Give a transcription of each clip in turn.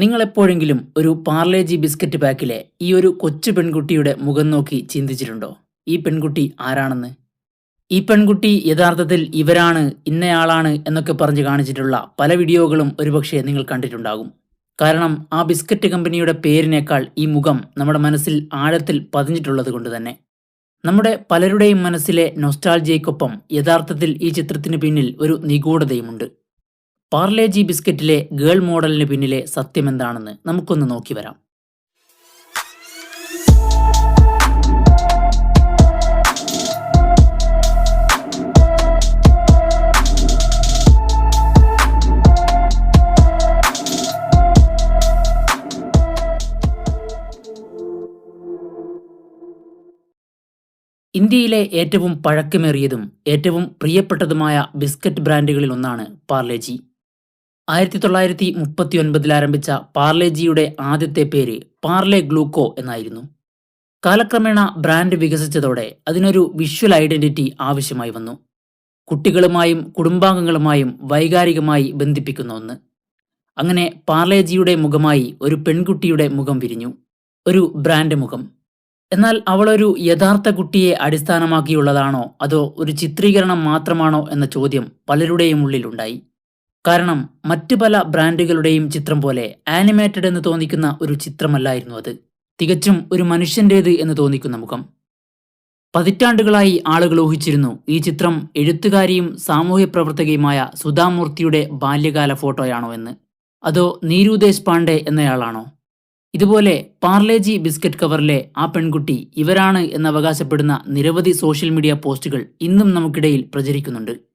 നിങ്ങൾ എപ്പോഴെങ്കിലും ഒരു പാർലേജി ബിസ്ക്കറ്റ് പാക്കിലെ ഈ ഒരു കൊച്ചു പെൺകുട്ടിയുടെ മുഖം നോക്കി ചിന്തിച്ചിട്ടുണ്ടോ? ഈ പെൺകുട്ടി ആരാണെന്ന്? ഈ പെൺകുട്ടി യഥാർത്ഥത്തിൽ ഇവരാണ് ഇന്നയാളാണ് എന്നൊക്കെ പറഞ്ഞ് കാണിച്ചിട്ടുള്ള പല വീഡിയോകളും ഒരുപക്ഷെ നിങ്ങൾ കണ്ടിട്ടുണ്ടാകും. കാരണം ആ ബിസ്ക്കറ്റ് കമ്പനിയുടെ പേരിനേക്കാൾ ഈ മുഖം നമ്മുടെ മനസ്സിൽ ആഴത്തിൽ പതിഞ്ഞിട്ടുള്ളത് കൊണ്ട് തന്നെ. നമ്മുടെ പലരുടെയും മനസ്സിലെ നൊസ്റ്റാൾജിയയ്ക്കൊപ്പം യഥാർത്ഥത്തിൽ ഈ ചിത്രത്തിന് പിന്നിൽ ഒരു നിഗൂഢതയുമുണ്ട്. പാർലേജി ബിസ്ക്കറ്റിലെ ഗേൾ മോഡലിന് പിന്നിലെ സത്യമെന്താണെന്ന് നമുക്കൊന്ന് നോക്കി വരാം. ഇന്ത്യയിലെ ഏറ്റവും പഴക്കമേറിയതും ഏറ്റവും പ്രിയപ്പെട്ടതുമായ ബിസ്ക്കറ്റ് ബ്രാൻഡുകളിൽ ഒന്നാണ് പാർലേജി. ആയിരത്തി തൊള്ളായിരത്തി മുപ്പത്തി ഒൻപതിൽ ആരംഭിച്ച പാർലേജിയുടെ ആദ്യത്തെ പേര് പാർലെ ഗ്ലൂക്കോ എന്നായിരുന്നു. കാലക്രമേണ ബ്രാൻഡ് വികസിച്ചതോടെ അതിനൊരു വിഷ്വൽ ഐഡന്റിറ്റി ആവശ്യമായി വന്നു. കുട്ടികളുമായും കുടുംബാംഗങ്ങളുമായും വൈകാരികമായി ബന്ധിപ്പിക്കുന്ന ഒന്ന്. അങ്ങനെ പാർലേജിയുടെ മുഖമായി ഒരു പെൺകുട്ടിയുടെ മുഖം വിരിഞ്ഞു. ഒരു ബ്രാൻഡ് മുഖം. എന്നാൽ അവളൊരു യഥാർത്ഥ കുട്ടിയെ അടിസ്ഥാനമാക്കിയുള്ളതാണോ അതോ ഒരു ചിത്രീകരണം മാത്രമാണോ എന്ന ചോദ്യം പലരുടെയും ഉള്ളിലുണ്ടായി. കാരണം മറ്റു പല ബ്രാൻഡുകളുടെയും ചിത്രം പോലെ ആനിമേറ്റഡ് എന്ന് തോന്നിക്കുന്ന ഒരു ചിത്രമല്ലായിരുന്നു അത്. തികച്ചും ഒരു മനുഷ്യന്റേത് എന്ന് തോന്നിക്കുന്ന മുഖം. പതിറ്റാണ്ടുകളായി ആളുകൾ ഊഹിച്ചിരുന്നു ഈ ചിത്രം എഴുത്തുകാരിയും സാമൂഹ്യ പ്രവർത്തകയുമായ സുധാമൂർത്തിയുടെ ബാല്യകാല ഫോട്ടോയാണോ എന്ന്. അതോ നീരു ദേശ്പാണ്ഡെ എന്നയാളാണോ? ഇതുപോലെ പാർലേജി ബിസ്ക്കറ്റ് കവറിലെ ആ പെൺകുട്ടി ഇവരാണ് എന്നവകാശപ്പെടുന്ന നിരവധി സോഷ്യൽ മീഡിയ പോസ്റ്റുകൾ ഇന്നും നമുക്കിടയിൽ പ്രചരിക്കുന്നുണ്ട്.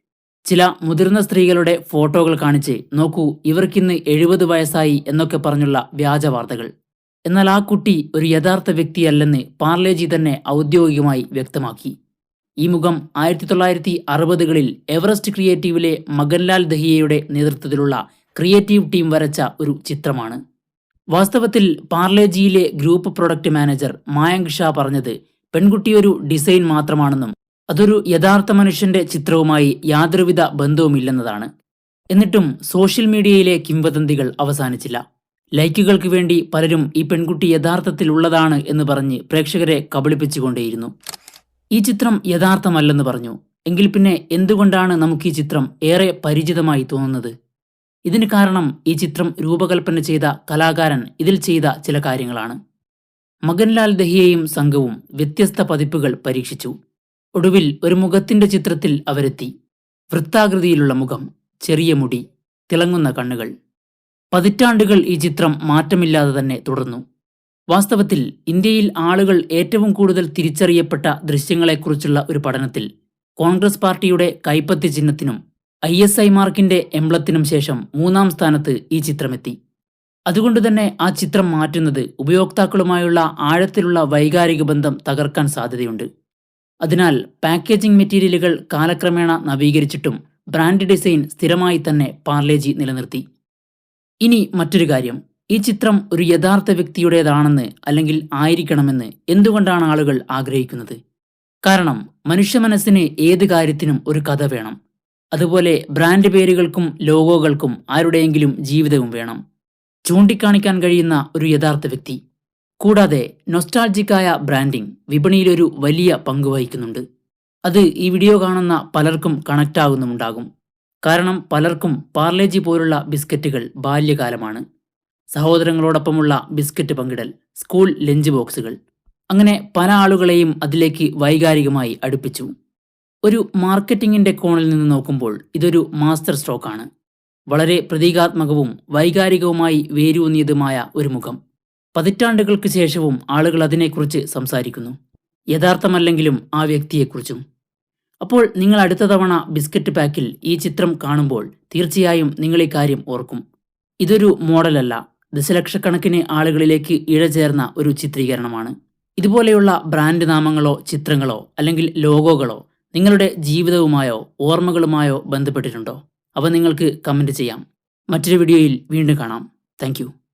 ചില മുതിർന്ന സ്ത്രീകളുടെ ഫോട്ടോകൾ കാണിച്ച് നോക്കൂ ഇവർക്കിന്ന് എഴുപത് വയസ്സായി എന്നൊക്കെ പറഞ്ഞുള്ള വ്യാജ വാർത്തകൾ. എന്നാൽ ആ കുട്ടി ഒരു യഥാർത്ഥ വ്യക്തിയല്ലെന്ന് പാർലേജി തന്നെ ഔദ്യോഗികമായി വ്യക്തമാക്കി. ഈ മുഖം ആയിരത്തി തൊള്ളായിരത്തി അറുപതുകളിൽ എവറസ്റ്റ് ക്രിയേറ്റീവിലെ മകൻലാൽ ദഹിയയുടെ നേതൃത്വത്തിലുള്ള ക്രിയേറ്റീവ് ടീം വരച്ച ഒരു ചിത്രമാണ്. വാസ്തവത്തിൽ പാർലേജിയിലെ group product manager Mayank Shah പറഞ്ഞത് പെൺകുട്ടിയൊരു ഡിസൈൻ മാത്രമാണെന്നും അതൊരു യഥാർത്ഥ മനുഷ്യന്റെ ചിത്രവുമായി യാതൊരുവിധ ബന്ധവുമില്ലെന്നതാണ്. എന്നിട്ടും സോഷ്യൽ മീഡിയയിലെ കിംവദന്തികൾ അവസാനിച്ചില്ല. ലൈക്കുകൾക്ക് വേണ്ടി പലരും ഈ പെൺകുട്ടി യഥാർത്ഥത്തിൽ ഉള്ളതാണ് എന്ന് പറഞ്ഞ് പ്രേക്ഷകരെ കബളിപ്പിച്ചുകൊണ്ടേയിരുന്നു. ഈ ചിത്രം യഥാർത്ഥമല്ലെന്ന് പറഞ്ഞു. എങ്കിൽ പിന്നെ എന്തുകൊണ്ടാണ് നമുക്ക് ഈ ചിത്രം ഏറെ പരിചിതമായി തോന്നുന്നത്? ഇതിന് കാരണം ഈ ചിത്രം രൂപകൽപ്പന ചെയ്ത കലാകാരൻ ഇതിൽ ചെയ്ത ചില കാര്യങ്ങളാണ്. മകൻലാൽ ദഹിയയും സംഘവും വ്യത്യസ്ത പതിപ്പുകൾ പരീക്ഷിച്ചു. ഒടുവിൽ ഒരു മുഖത്തിന്റെ ചിത്രത്തിൽ അവരെത്തി. വൃത്താകൃതിയിലുള്ള മുഖം ചെറിയ മുടി തിളങ്ങുന്ന കണ്ണുകൾ. പതിറ്റാണ്ടുകൾ ഈ ചിത്രം മാറ്റമില്ലാതെ തന്നെ തുടർന്നു. വാസ്തവത്തിൽ ഇന്ത്യയിൽ ആളുകൾ ഏറ്റവും കൂടുതൽ തിരിച്ചറിയപ്പെട്ട ദൃശ്യങ്ങളെക്കുറിച്ചുള്ള ഒരു പഠനത്തിൽ കോൺഗ്രസ് പാർട്ടിയുടെ കൈപ്പത്തി ചിഹ്നത്തിനും ഐ എസ് ഐ മാർക്കിന്റെ എംബ്ലത്തിനും ശേഷം മൂന്നാം സ്ഥാനത്ത് ഈ ചിത്രമെത്തി. അതുകൊണ്ടുതന്നെ ആ ചിത്രം മാറ്റുന്നത് ഉപയോക്താക്കളുമായുള്ള ആഴത്തിലുള്ള വൈകാരിക ബന്ധം തകർക്കാൻ സാധ്യതയുണ്ട്. അതിനാൽ പാക്കേജിംഗ് മെറ്റീരിയലുകൾ കാലക്രമേണ നവീകരിച്ചിട്ടും ബ്രാൻഡ് ഡിസൈൻ സ്ഥിരമായി തന്നെ പാർലേജി നിലനിർത്തി. ഇനി മറ്റൊരു കാര്യം. ഈ ചിത്രം ഒരു യഥാർത്ഥ വ്യക്തിയുടേതാണെന്ന് അല്ലെങ്കിൽ ആയിരിക്കണമെന്ന് എന്തുകൊണ്ടാണ് ആളുകൾ ആഗ്രഹിക്കുന്നത്? കാരണം മനുഷ്യ മനസ്സിന് ഏത് കാര്യത്തിനും ഒരു കഥ വേണം. അതുപോലെ ബ്രാൻഡ് പേരുകൾക്കും ലോഗോകൾക്കും ആരുടെയെങ്കിലും ജീവിതവും വേണം. ചൂണ്ടിക്കാണിക്കാൻ കഴിയുന്ന ഒരു യഥാർത്ഥ വ്യക്തി. കൂടാതെ നൊസ്റ്റാൾജിക്കായ ബ്രാൻഡിംഗ് വിപണിയിലൊരു വലിയ പങ്ക് വഹിക്കുന്നുണ്ട്. അത് ഈ വീഡിയോ കാണുന്ന പലർക്കും കണക്റ്റ് ആകുന്നുമുണ്ടാകും കാരണം പലർക്കും പാർലേജി പോലുള്ള ബിസ്ക്കറ്റുകൾ ബാല്യകാലമാണ്. സഹോദരങ്ങളോടൊപ്പമുള്ള ബിസ്ക്കറ്റ് പങ്കിടൽ സ്കൂൾ ലഞ്ച് ബോക്സുകൾ അങ്ങനെ പല ആളുകളെയും അതിലേക്ക് വൈകാരികമായി അടുപ്പിച്ചു. ഒരു മാർക്കറ്റിംഗിന്റെ കോണിൽ നിന്ന് നോക്കുമ്പോൾ ഇതൊരു മാസ്റ്റർ സ്ട്രോക്കാണ് വളരെ പ്രതീകാത്മകവും വൈകാരികവുമായി വേരൂന്നിയതുമായ ഒരു മുഖം. പതിറ്റാണ്ടുകൾക്ക് ശേഷവും ആളുകൾ അതിനെക്കുറിച്ച് സംസാരിക്കുന്നു. യഥാർത്ഥമല്ലെങ്കിലും ആ വ്യക്തിയെക്കുറിച്ചും. അപ്പോൾ നിങ്ങൾ അടുത്ത തവണ ബിസ്ക്കറ്റ് പാക്കിൽ ഈ ചിത്രം കാണുമ്പോൾ തീർച്ചയായും നിങ്ങൾ ഈ കാര്യം ഓർക്കും. ഇതൊരു മോഡലല്ല. ദശലക്ഷക്കണക്കിന് ആളുകളിലേക്ക് ഇഴചേർന്ന ഒരു ചിത്രീകരണമാണ്. ഇതുപോലെയുള്ള ബ്രാൻഡ് നാമങ്ങളോ ചിത്രങ്ങളോ അല്ലെങ്കിൽ ലോഗോകളോ നിങ്ങളുടെ ജീവിതവുമായോ ഓർമ്മകളുമായോ ബന്ധപ്പെട്ടിട്ടുണ്ടോ? അവ നിങ്ങൾക്ക് കമന്റ് ചെയ്യാം. മറ്റൊരു വീഡിയോയിൽ വീണ്ടും കാണാം. താങ്ക്